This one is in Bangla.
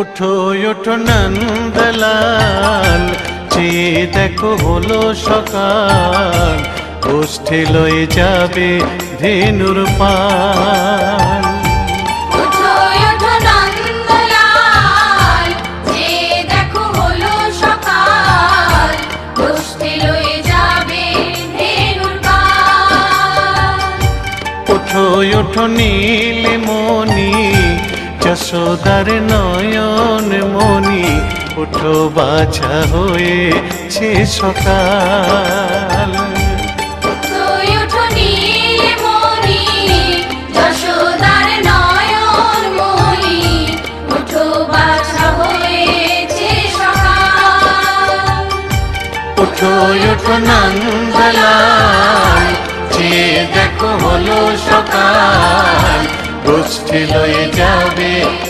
ওঠো ওঠো নন্দলাল। চেয়ে দেখো হলো সকাল গোষ্ঠী লয়ে যাবে ধেনুর পাল। ওঠো ওঠো নন্দলাল যে যশোদার নয়ন মণি ওঠো বাছা হয়েছে সকাল। ওঠো ওঠো নীলমণি সকাল গোষ্ঠী লয়ে যাবে ভেনুর পা